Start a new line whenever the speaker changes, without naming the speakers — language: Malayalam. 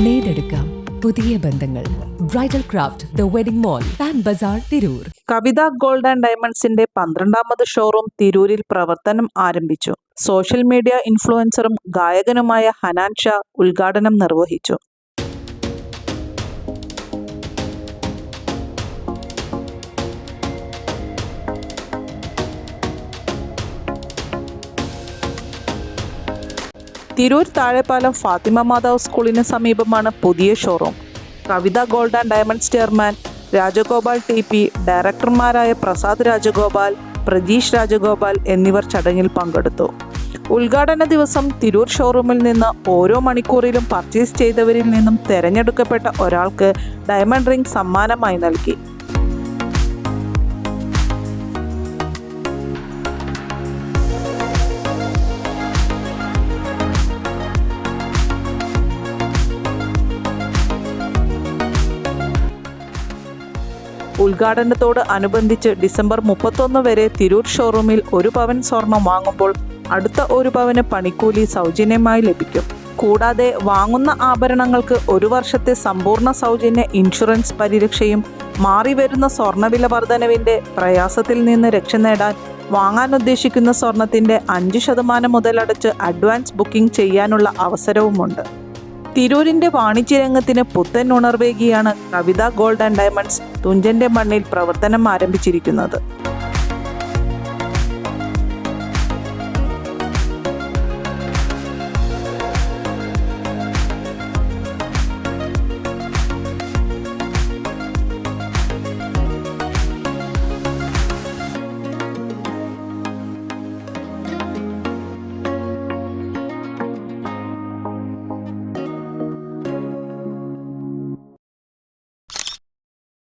നേടെടുക്കാം പുതിയ ബന്ധങ്ങൾ. Bridal craft the wedding mall pan Bazar Tirur
Kavitha gold and ഡയമണ്ട്സിന്റെ പന്ത്രണ്ടാമത് ഷോറൂം തിരൂരിൽ പ്രവർത്തനം ആരംഭിച്ചു. സോഷ്യൽ മീഡിയ ഇൻഫ്ലുവൻസറും ഗായകനുമായ ഹനാൻ ഷാ ഉദ്ഘാടനം നിർവഹിച്ചു. തിരൂർ താഴെപ്പാലം ഫാത്തിമ മാതാവ് സ്കൂളിന് സമീപമാണ് പുതിയ showroom. Kavitha gold and diamonds chairman Rajagopal T P ഡയറക്ടർമാരായ Prasad Rajagopal Prajeesh Rajagopal എന്നിവർ ചടങ്ങിൽ പങ്കെടുത്തു. ഉദ്ഘാടന ദിവസം തിരൂർ ഷോറൂമിൽ നിന്ന് ഓരോ മണിക്കൂറിലും പർച്ചേസ് ചെയ്തവരിൽ നിന്നും തെരഞ്ഞെടുക്കപ്പെട്ട ഒരാൾക്ക് ഡയമണ്ട് റിംഗ് സമ്മാനമായി നൽകി. ഉദ്ഘാടനത്തോട് അനുബന്ധിച്ച് ഡിസംബർ മുപ്പത്തൊന്ന് വരെ തിരൂർ ഷോറൂമിൽ ഒരു പവൻ സ്വർണം വാങ്ങുമ്പോൾ അടുത്ത ഒരു പവന് പണിക്കൂലി സൗജന്യമായി ലഭിക്കും. കൂടാതെ വാങ്ങുന്ന ആഭരണങ്ങൾക്ക് ഒരു വർഷത്തെ സമ്പൂർണ സൗജന്യ ഇൻഷുറൻസ് പരിരക്ഷയും മാറിവരുന്ന സ്വർണവില വർധനവിന്റെ പ്രയാസത്തിൽ നിന്ന് രക്ഷ നേടാൻ വാങ്ങാൻ ഉദ്ദേശിക്കുന്ന സ്വർണത്തിന്റെ അഞ്ച് ശതമാനം മുതലടച്ച് അഡ്വാൻസ് ബുക്കിംഗ് ചെയ്യാനുള്ള അവസരവുമുണ്ട്. തിരൂരിന്റെ വാണിജ്യരംഗത്തിന് പുത്തൻ ഉണർവേകിയാണ് കവിത ഗോൾഡ് ആൻഡ് ഡയമണ്ട്സ് തുഞ്ചന്റെ മണ്ണിൽ പ്രവർത്തനം ആരംഭിച്ചിരിക്കുന്നത്.